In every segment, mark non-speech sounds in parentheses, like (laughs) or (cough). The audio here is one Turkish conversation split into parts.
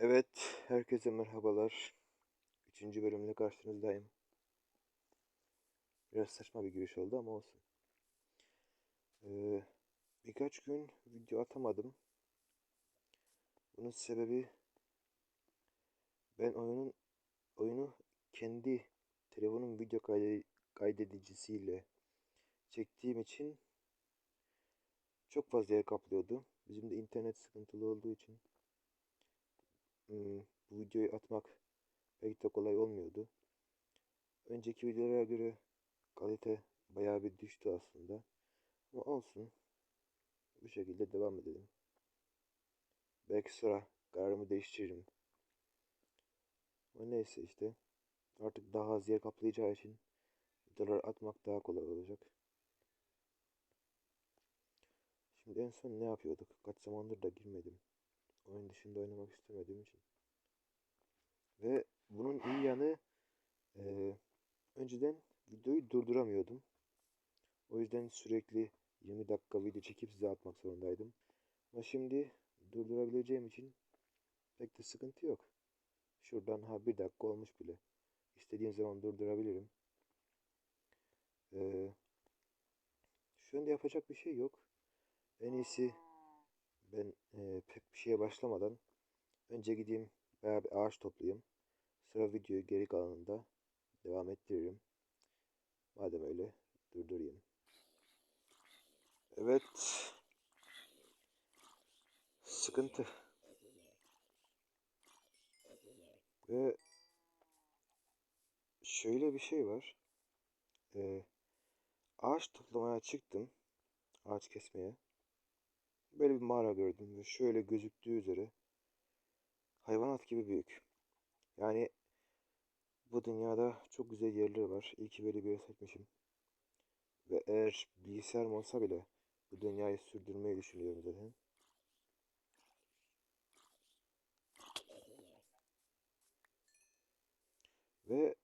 Evet, herkese merhabalar. Üçüncü bölümle karşınızdayım. Biraz saçma bir giriş oldu ama olsun. Ee, birkaç gün video atamadım. Bunun sebebi ben oyunun oyunu kendi telefonun video kayde, kaydedicisiyle çektiğim için çok fazla yer kaplıyordu. Bizim de internet sıkıntılı olduğu için bu videoyu atmak pek de kolay olmuyordu. Önceki videolara göre kalite bayağı bir düştü aslında. Ama olsun. Bu şekilde devam edelim. Belki sonra kararımı değiştiririm. Ama neyse işte. Artık daha az yer kaplayacağı için videoları atmak daha kolay olacak. Şimdi en son ne yapıyorduk? Kaç zamandır da girmedim. Oyun dışında oynamak istemediğim için. Ve bunun iyi yanı e, önceden videoyu durduramıyordum. O yüzden sürekli 20 dakika video çekip size atmak zorundaydım. Ama şimdi durdurabileceğim için pek de sıkıntı yok. Şuradan ha bir dakika olmuş bile. İstediğim zaman durdurabilirim. Ee, şu anda yapacak bir şey yok. En iyisi ben e, pek bir şeye başlamadan önce gideyim bayağı bir ağaç toplayayım. Sonra videoyu geri kalanında devam ettiririm. Madem öyle durdurayım. Evet. Sıkıntı. Ve şöyle bir şey var. Ee, ağaç toplamaya çıktım. Ağaç kesmeye. Böyle bir mağara gördüm ve şöyle gözüktüğü üzere hayvanat gibi büyük. Yani bu dünyada çok güzel yerler var. İyi ki böyle bir yer seçmişim. Ve eğer bilgisayarım olsa bile bu dünyayı sürdürmeyi düşünüyorum zaten. Ve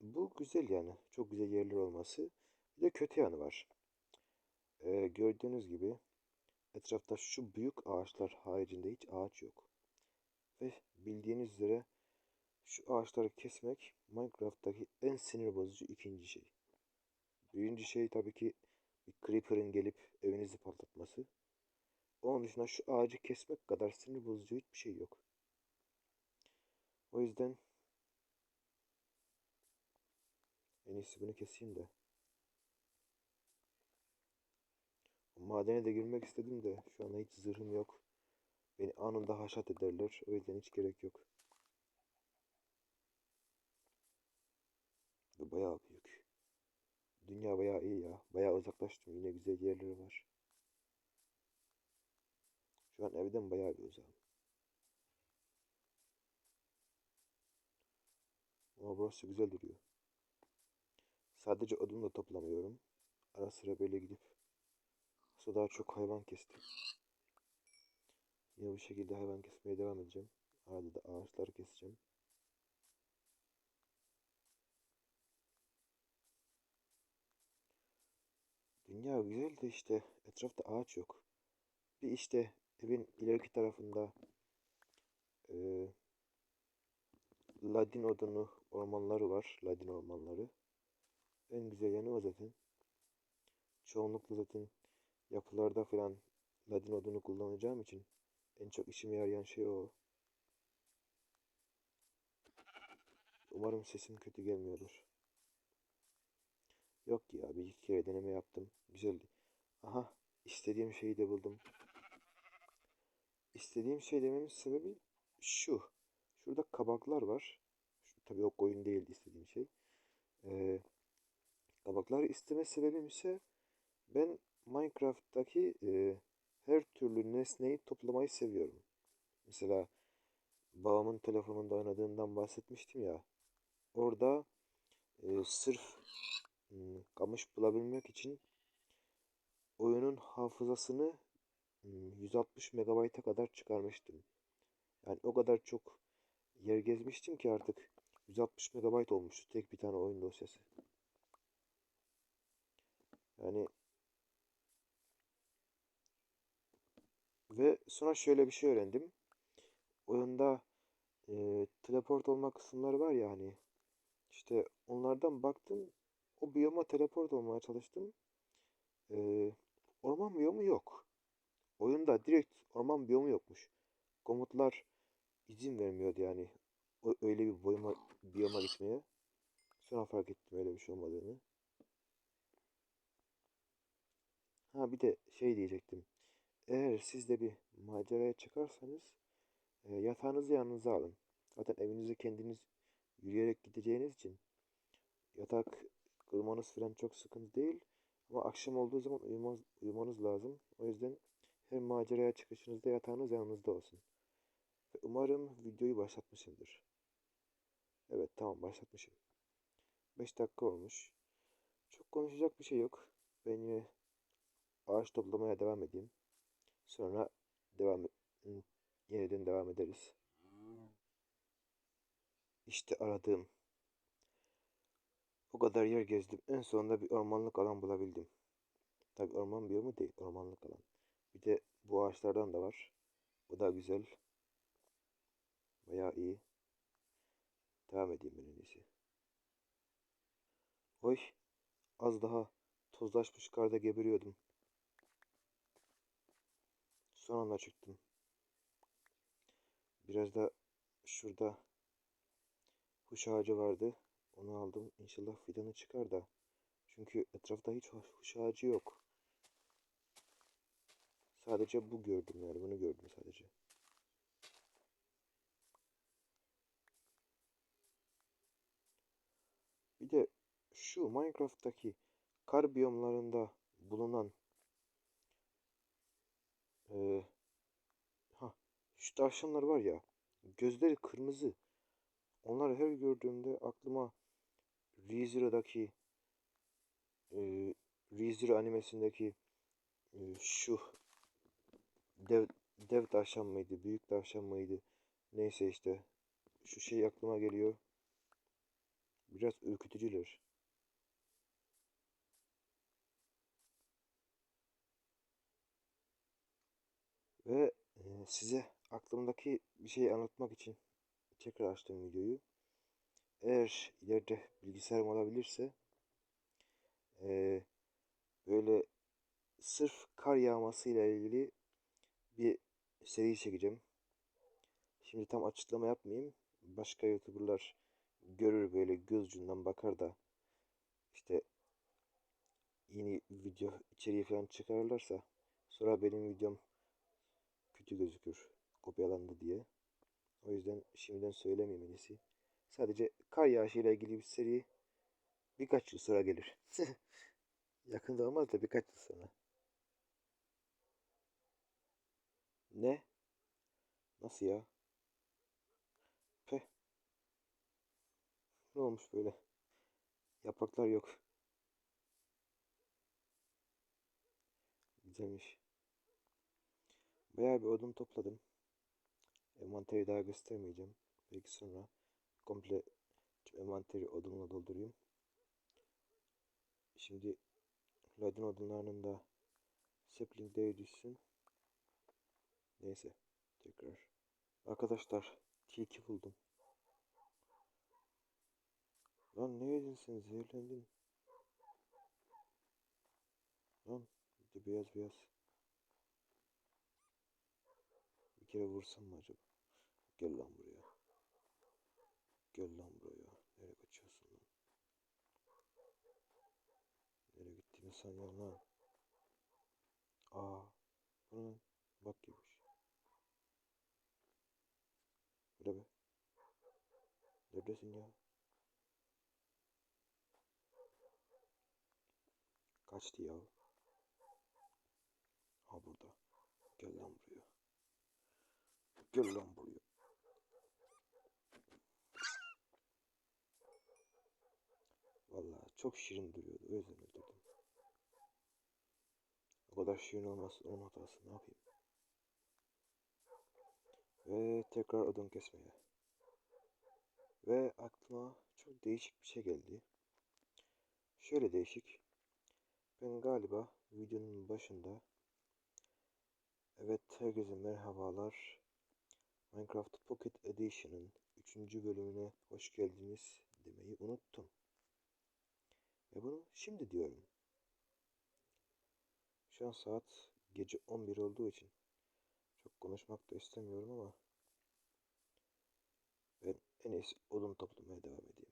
bu güzel yani. Çok güzel yerler olması. Bir de kötü yanı var. Ee, gördüğünüz gibi etrafta şu büyük ağaçlar haricinde hiç ağaç yok. Ve bildiğiniz üzere şu ağaçları kesmek Minecraft'taki en sinir bozucu ikinci şey. Birinci şey tabii ki bir creeper'ın gelip evinizi patlatması. Onun dışında şu ağacı kesmek kadar sinir bozucu hiçbir şey yok. O yüzden en iyisi bunu keseyim de. Madene de girmek istedim de şu anda hiç zırhım yok. Beni anında haşat ederler. O yüzden hiç gerek yok. Ve bayağı büyük. Dünya bayağı iyi ya. Bayağı uzaklaştım. Yine güzel yerleri var. Şu an evden bayağı bir uzağım. Ama burası güzel duruyor. Sadece odun da toplamıyorum. Ara sıra böyle gidip aslında daha çok hayvan kestim. Yine bu şekilde hayvan kesmeye devam edeceğim. Arada da ağaçları keseceğim. Dünya güzel de işte etrafta ağaç yok. Bir işte evin ileriki tarafında e, Ladin odunu ormanları var. Ladin ormanları. En güzel yanı o zaten. Çoğunlukla zaten yapılarda falan Ladin odunu kullanacağım için en çok işime yarayan şey o. Umarım sesim kötü gelmiyordur. Yok ya bir iki kere deneme yaptım. Güzeldi. Aha istediğim şeyi de buldum. İstediğim şey dememin sebebi şu. Şurada kabaklar var. Şu, tabii o koyun değildi istediğim şey. Ee, kabakları isteme sebebim ise ben Minecraft'taki e, her türlü nesneyi toplamayı seviyorum. Mesela babamın telefonunda oynadığından bahsetmiştim ya. Orada e, sırf Hmm, kamış bulabilmek için oyunun hafızasını 160 hmm, MB'a kadar çıkarmıştım. Yani o kadar çok yer gezmiştim ki artık 160 MB olmuştu tek bir tane oyun dosyası. Yani ve sonra şöyle bir şey öğrendim. Oyunda e, teleport olma kısımları var ya hani. İşte onlardan baktım. O biyoma teleport olmaya çalıştım. E, orman biyomu yok. Oyunda direkt orman biyomu yokmuş. Komutlar izin vermiyordu yani. O, öyle bir boyuma, biyoma gitmeye. Sonra fark ettim öyle bir şey olmadığını. Ha bir de şey diyecektim. Eğer siz de bir maceraya çıkarsanız e, yatağınızı yanınıza alın. Zaten evinize kendiniz yürüyerek gideceğiniz için yatak kırmanız falan çok sıkıntı değil. Ama akşam olduğu zaman uyumaz, uyumanız lazım. O yüzden her maceraya çıkışınızda yatağınız yanınızda olsun. Ve umarım videoyu başlatmışımdır. Evet tamam başlatmışım. 5 dakika olmuş. Çok konuşacak bir şey yok. Ben yine ağaç toplamaya devam edeyim. Sonra devam yeniden devam ederiz. İşte aradığım. O kadar yer gezdim. En sonunda bir ormanlık alan bulabildim. Tabi orman biyomu değil, ormanlık alan. Bir de bu ağaçlardan da var. Bu da güzel. Bayağı iyi. Devam edeyim ben en. Oy. Az daha tozlaşmış karda geberiyordum. Son anda çıktım. Biraz da şurada huş ağacı vardı. Onu aldım. İnşallah fidanı çıkar da. Çünkü etrafta hiç huş ağacı yok. Sadece bu gördüm yani. Bunu gördüm sadece. Bir de şu Minecraft'taki kar biyomlarında bulunan e, ha şu tavşanlar var ya gözleri kırmızı. Onları her gördüğümde aklıma ReZero'daki e, ReZero animesindeki e, şu dev, dev tavşan mıydı, büyük tavşan mıydı? Neyse işte şu şey aklıma geliyor. Biraz ürkütücüler. Ve e, size aklımdaki bir şey anlatmak için tekrar açtım videoyu. Eğer ileride bilgisayarım olabilirse e, böyle sırf kar yağması ile ilgili bir seri çekeceğim. Şimdi tam açıklama yapmayayım. Başka youtuberlar görür böyle göz ucundan bakar da işte yeni video içeriği falan çıkarırlarsa sonra benim videom kötü gözükür kopyalandı diye. O yüzden şimdiden söylemeyeyim en iyisi. Sadece kar yağışı ile ilgili bir seri birkaç yıl sonra gelir. (laughs) Yakında olmaz da birkaç yıl sonra. Ne? Nasıl ya? Peh. Ne olmuş böyle? Yapraklar yok. Güzelmiş. Bayağı bir odun topladım. Envanteri daha göstermeyeceğim. Belki sonra komple envanteri odunla doldurayım. Şimdi ladin odunlarının da sapling değeri düşsün. Neyse. Tekrar. Arkadaşlar tilki buldum. Lan ne yedin sen zehirlendin. Lan de beyaz beyaz. Bir kere vursam mı acaba? Gel lan buraya. Gel lan buraya. Nereye kaçıyorsun lan? Nereye gittiğini sanıyorsun lan? Aa. Bu ne? Bak gibiymiş. Burada be. Neredesin ya? Kaçtı ya. Ha burada. Gel lan buraya. Gel lan buraya. Vallahi çok şirin duruyordu. O yüzden öldürdüm. O kadar şirin olması onun hatası. Ne yapayım? Ve tekrar odun kesmeye. Ve aklıma çok değişik bir şey geldi. Şöyle değişik. Ben galiba videonun başında Evet herkese merhabalar. Minecraft Pocket Edition'ın 3. bölümüne hoş geldiniz demeyi unuttum. Ve bunu şimdi diyorum. Şu an saat gece 11 olduğu için çok konuşmak da istemiyorum ama ben en iyisi odun toplamaya devam edeyim.